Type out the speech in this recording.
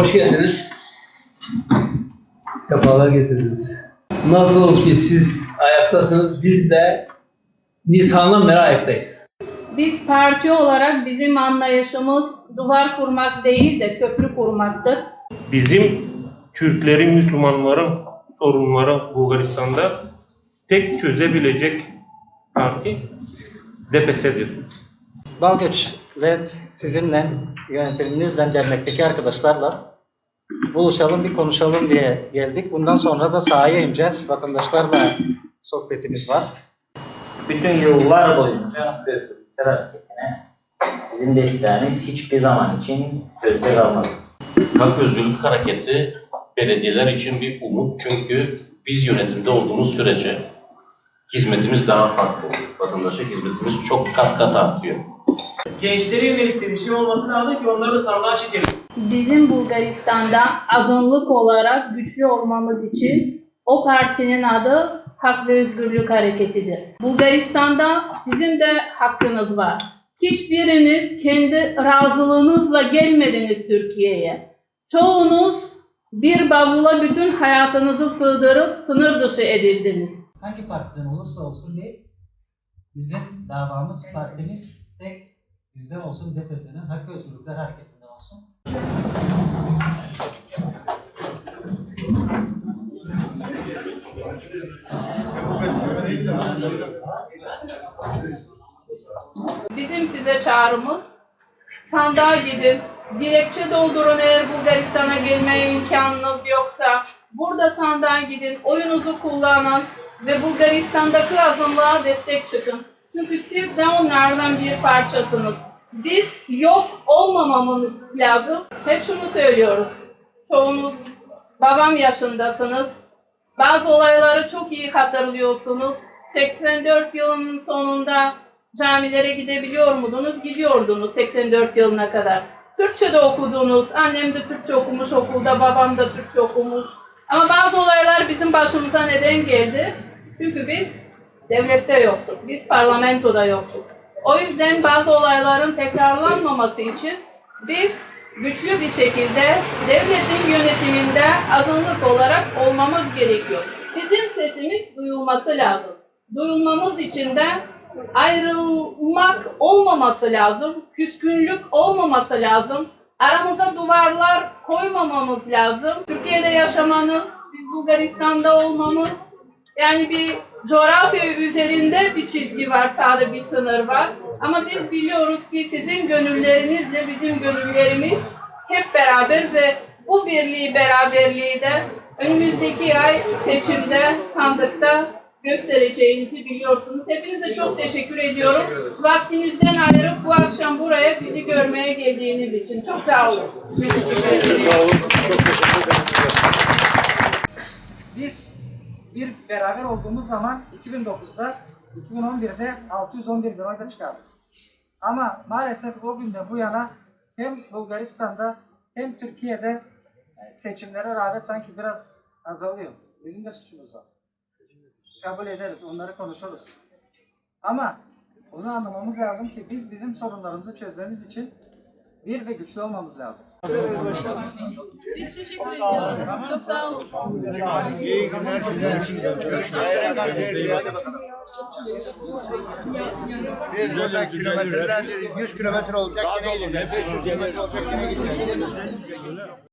hoş geldiniz. Sefalar getirdiniz. Nasıl ki siz ayaktasınız, biz de Nisan'dan beri ayaktayız. Biz parti olarak bizim anlayışımız duvar kurmak değil de köprü kurmaktır. Bizim Türklerin, Müslümanların sorunları Bulgaristan'da tek çözebilecek parti DPS'dir. Balgıç ve sizinle, yönetiminizle, dernekteki arkadaşlarla buluşalım, bir konuşalım diye geldik. Bundan sonra da sahaya ineceğiz. Vatandaşlarla sohbetimiz var. bütün yıllar boyunca hareketine sizin desteğiniz hiçbir zaman için sözde kalmadı. Hak Özgürlük Hareketi belediyeler için bir umut çünkü biz yönetimde olduğumuz sürece hizmetimiz daha farklı oluyor. Vatandaşa hizmetimiz çok kat kat artıyor. Gençlere yönelik de bir şey olması lazım ki onları da sandığa çekelim. Bizim Bulgaristan'da azınlık olarak güçlü olmamız için o partinin adı Hak ve Özgürlük Hareketi'dir. Bulgaristan'da sizin de hakkınız var. Hiçbiriniz kendi razılığınızla gelmediniz Türkiye'ye. Çoğunuz bir bavula bütün hayatınızı sığdırıp sınır dışı edildiniz. Hangi partiden olursa olsun değil, bizim davamız, partimiz tek bizden olsun, DPS'nin Hak ve Özgürlükler Hareketi'nden olsun. Bizim size çağrımız sandığa gidin. Dilekçe doldurun eğer Bulgaristan'a gelmeye imkanınız yoksa. Burada sandığa gidin, oyunuzu kullanın ve Bulgaristan'daki azınlığa destek çıkın. Çünkü siz de onlardan bir parçasınız. Biz yok olmamamız lazım. Hep şunu söylüyoruz. Çoğunuz babam yaşındasınız. Bazı olayları çok iyi hatırlıyorsunuz. 84 yılının sonunda camilere gidebiliyor muydunuz? Gidiyordunuz 84 yılına kadar. Türkçe de okudunuz. Annem de Türkçe okumuş okulda, babam da Türkçe okumuş. Ama bazı olaylar bizim başımıza neden geldi? Çünkü biz devlette yoktuk. Biz parlamentoda yoktuk. O yüzden bazı olayların tekrarlanmaması için biz güçlü bir şekilde devletin yönetiminde azınlık olarak olmamız gerekiyor. Bizim sesimiz duyulması lazım. Duyulmamız için de ayrılmak olmaması lazım, küskünlük olmaması lazım, aramıza duvarlar koymamamız lazım. Türkiye'de yaşamanız, biz Bulgaristan'da olmamız, yani bir coğrafya üzerinde bir çizgi var, sadece bir sınır var. Ama biz biliyoruz ki sizin gönüllerinizle bizim gönüllerimiz hep beraber ve bu birliği beraberliği de önümüzdeki ay seçimde, sandıkta göstereceğinizi biliyorsunuz. Hepinize çok teşekkür ediyorum. Vaktinizden ayırıp bu akşam buraya bizi görmeye geldiğiniz için. Çok sağ olun. Biz bir beraber olduğumuz zaman 2009'da 2011'de 611 bin oyla çıkardık. Ama maalesef o günden bu yana hem Bulgaristan'da hem Türkiye'de e, seçimlere rağbet sanki biraz azalıyor. Bizim de suçumuz var. Kabul ederiz, onları konuşuruz. Ama bunu anlamamız lazım ki biz bizim sorunlarımızı çözmemiz için bir ve güçlü olmamız lazım. Biz teşekkür ediyoruz. Çok sağ olun. Güzel, güzel, 100 kilometre olacak. Gene 500 kilometre olacak.